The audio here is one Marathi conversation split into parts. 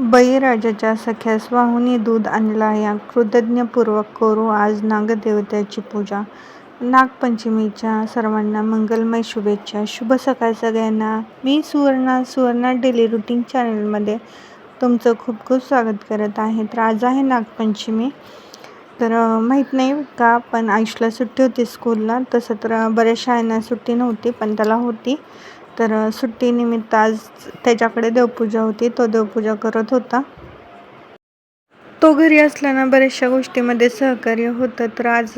बळीराजाच्या सख्यास वाहुनी दूध आणला या कृतज्ञपूर्वक करू आज नागदेवतेची पूजा. नागपंचमीच्या सर्वांना मंगलमय शुभेच्छा. शुभ सकाळ सगळ्यांना. मी सुवर्णा सुवर्णा डेली रुटीन चॅनलमध्ये तुमचं खूप खूप स्वागत करत आहे. तर आज आहे नागपंचमी. तर माहीत नाही का पण आयुषला सुट्टी होती स्कूलला. तसं तर बऱ्याच शाळांना सुट्टी नव्हती पण त्याला होती. तर सुट्टीनिमित्त आज त्याच्याकडे देवपूजा होती. तो देवपूजा करत होता. तो घरी असल्यानं बऱ्याचशा गोष्टीमध्ये सहकार्य होतं. तर आज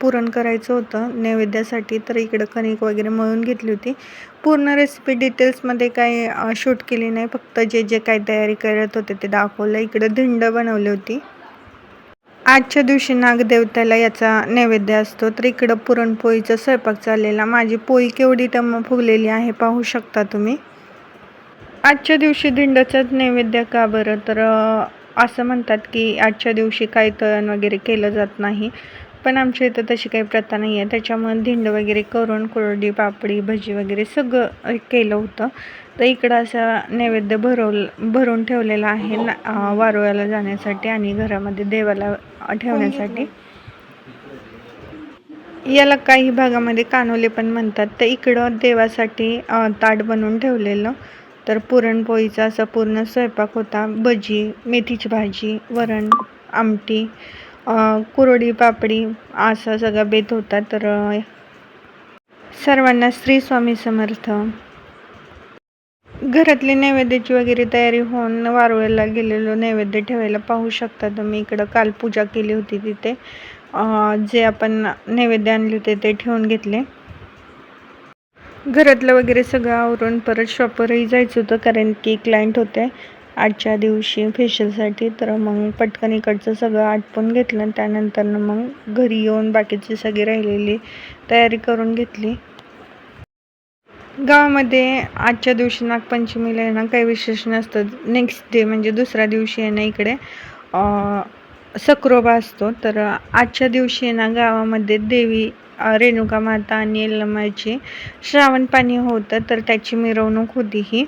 पुरण करायचं होतं नैवेद्यासाठी. तर इकडं कणिक वगैरे मळून घेतली होती. पूर्ण रेसिपी डिटेल्समध्ये काही शूट केली नाही. फक्त जे जे काही तयारी करत होते ते दाखवलं. इकडं धिंड बनवली होती. आजच्या दिवशी नागदेवतेला याचा नैवेद्य असतो. तर इकडं पुरणपोळीचा स्वयंपाक चाललेला. माझी पोळी केवढी टम्म फुगलेली आहे पाहू शकता तुम्ही. आजच्या दिवशी दिंडाचाच नैवेद्य का बरं? तर असं म्हणतात की आजच्या दिवशी काही तळण वगैरे केलं जात नाही. पण आमच्या इथं तशी काही प्रथा नाही आहे. त्याच्यामुळे धिंड वगैरे करून कुरडी पापडी, भजी वगैरे सगळं केलं होतं. तर इकडं असं नैवेद्य भरवल भरून ठेवलेला आहे ना जाण्यासाठी आणि घरामध्ये देवाला ठेवण्यासाठी. याला काही भागामध्ये कानोले पण म्हणतात. तर इकडं देवासाठी ताट बनवून ठेवलेलं. तर पुरणपोळीचा असा पूर्ण स्वयंपाक होता. भजी, मेथीची भाजी, वरण, आमटी, कुरडी पापडी असा सगळा बेत होता. तर सर्वांना श्री स्वामी समर्थ. घरातली नैवेद्याची वगैरे तयारी होऊन वारुळ्याला गेलेलो नैवेद्य ठेवायला पाहू शकता तुम्ही. इकडं काल पूजा केली होती तिथे. जे आपण नैवेद्य आणले होते ते ठेवून घेतले. घरातलं वगैरे सगळं आवरून परत शॉपवरही जायचं होतं कारण की क्लायंट होते आजच्या दिवशी फेशियलसाठी. तर मग पटकन इकडचं सगळं आटपून घेतलं. त्यानंतर मग घरी येऊन बाकीची सगळी राहिलेली तयारी करून घेतली. गावामध्ये आजच्या दिवशी नागपंचमीला आहे ना काही विशेष नसतं. नेक्स्ट डे म्हणजे दुसऱ्या दिवशी आहे ना इकडे सक्रोबा असतो. तर आजच्या दिवशी आहे ना गावामध्ये देवी रेणुका माता आणि यल्लमाची श्रावण पाणी होतं. तर त्याची मिरवणूक होती ही.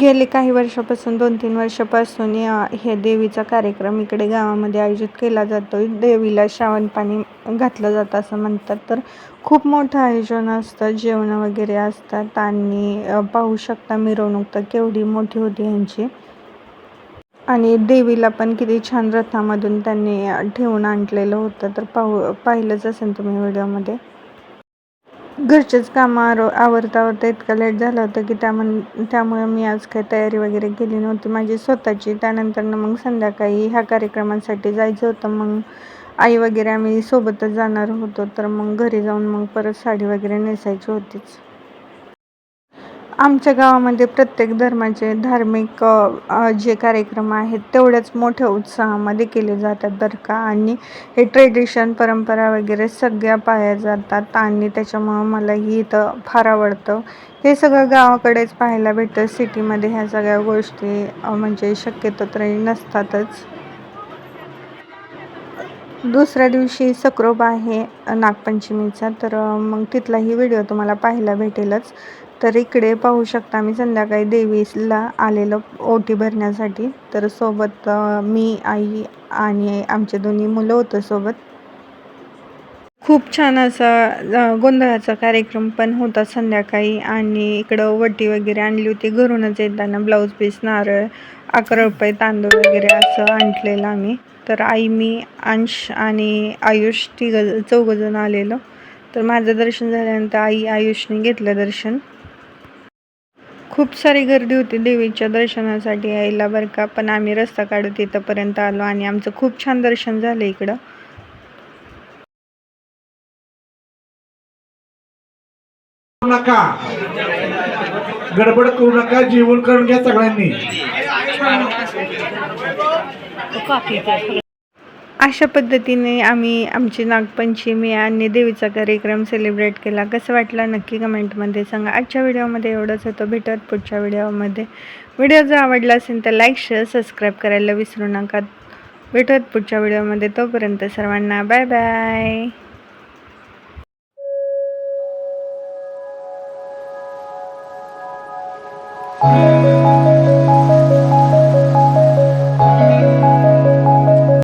गेले काही वर्षापासून दोन तीन वर्षापासून या हे देवीचा कार्यक्रम इकडे गावामध्ये आयोजित केला जातो. देवीला श्रावण पाणी घातलं जातं असं म्हणतात. तर खूप मोठं आयोजन असतं. जेवणं वगैरे असतात आणि पाहू शकता मिरवणूक तर केवढी मोठी होती ह्यांची. आणि देवीला पण किती छान रथामधून त्यांनी ठेवून आणलेलं होतं. तर पाहू पाहिलंच असेल तुम्ही व्हिडिओमध्ये. घरचेच कामं आर आवरता आवरता इतकं लेट झालं होतं की त्यामुळे त्यामुळे मी आज काही तयारी वगैरे केली नव्हती माझी स्वतःची. त्यानंतरनं मग संध्याकाळी ह्या कार्यक्रमासाठी जायचं होतं. मग आई वगैरे आम्ही सोबतच जाणार होतो. तर मग घरी जाऊन मग परत साडी वगैरे नेसायची होतीच. आमच्या गावामध्ये प्रत्येक धर्माचे धार्मिक जे कार्यक्रम आहेत तेवढ्याच मोठ्या उत्साहामध्ये केले जातात बरं का. आणि हे ट्रेडिशन, परंपरा वगैरे सगळ्या पाळल्या जातात आणि त्याच्यामुळं मला ही इथं फार आवडतं. हे सगळं गावाकडेच पाहायला भेटतं. सिटीमध्ये ह्या सगळ्या गोष्टी म्हणजे शक्यतो तरी नसतातच. दुसऱ्या दिवशी सक्रोब आहे नागपंचमीचा. तर मग तिथलाही व्हिडिओ तुम्हाला पाहायला भेटेलच. तर इकडे पाहू शकता मी संध्याकाळी देवीला आलेलो ओटी भरण्यासाठी. तर सोबत मी, आई आणि आमचे दोन्ही मुलं होतं सोबत. खूप छान असा गोंधळाचा कार्यक्रम पण होता संध्याकाळी आणि इकडं वटी वगैरे आणली होती घरूनच येताना. ब्लाऊज पीस, नारळ, अकरा रुपये तांदूळ वगैरे असं आणलेलं आम्ही. तर आई, मी, अंश आणि आयुष तिघं चौघंजण आलेलो. तर माझं दर्शन झाल्यानंतर आई आयुषने घेतलं दर्शन खूप सारी गर्दी होती देवीच्या दर्शनासाठी यायला बरं का पण आम्ही रस्ता काढत इथंपर्यंत आलो आणि आमचं खूप छान दर्शन झालं इकडं. करू नका. गडबड करू नका जेवण करून घ्या सगळ्यांनी. अशा पद्धतीने आम्ही आमची नागपंचमी आणि देवीचा कार्यक्रम सेलिब्रेट केला. कसं वाटलं नक्की कमेंटमध्ये सांगा. आजच्या व्हिडिओमध्ये एवढंच होतं. भेटत पुढच्या व्हिडिओमध्ये. व्हिडिओ जर आवडला असेल तर लाईक शेअर सबस्क्राईब करायला विसरू नका. भेटत पुढच्या व्हिडिओमध्ये. तोपर्यंत सर्वांना बाय बाय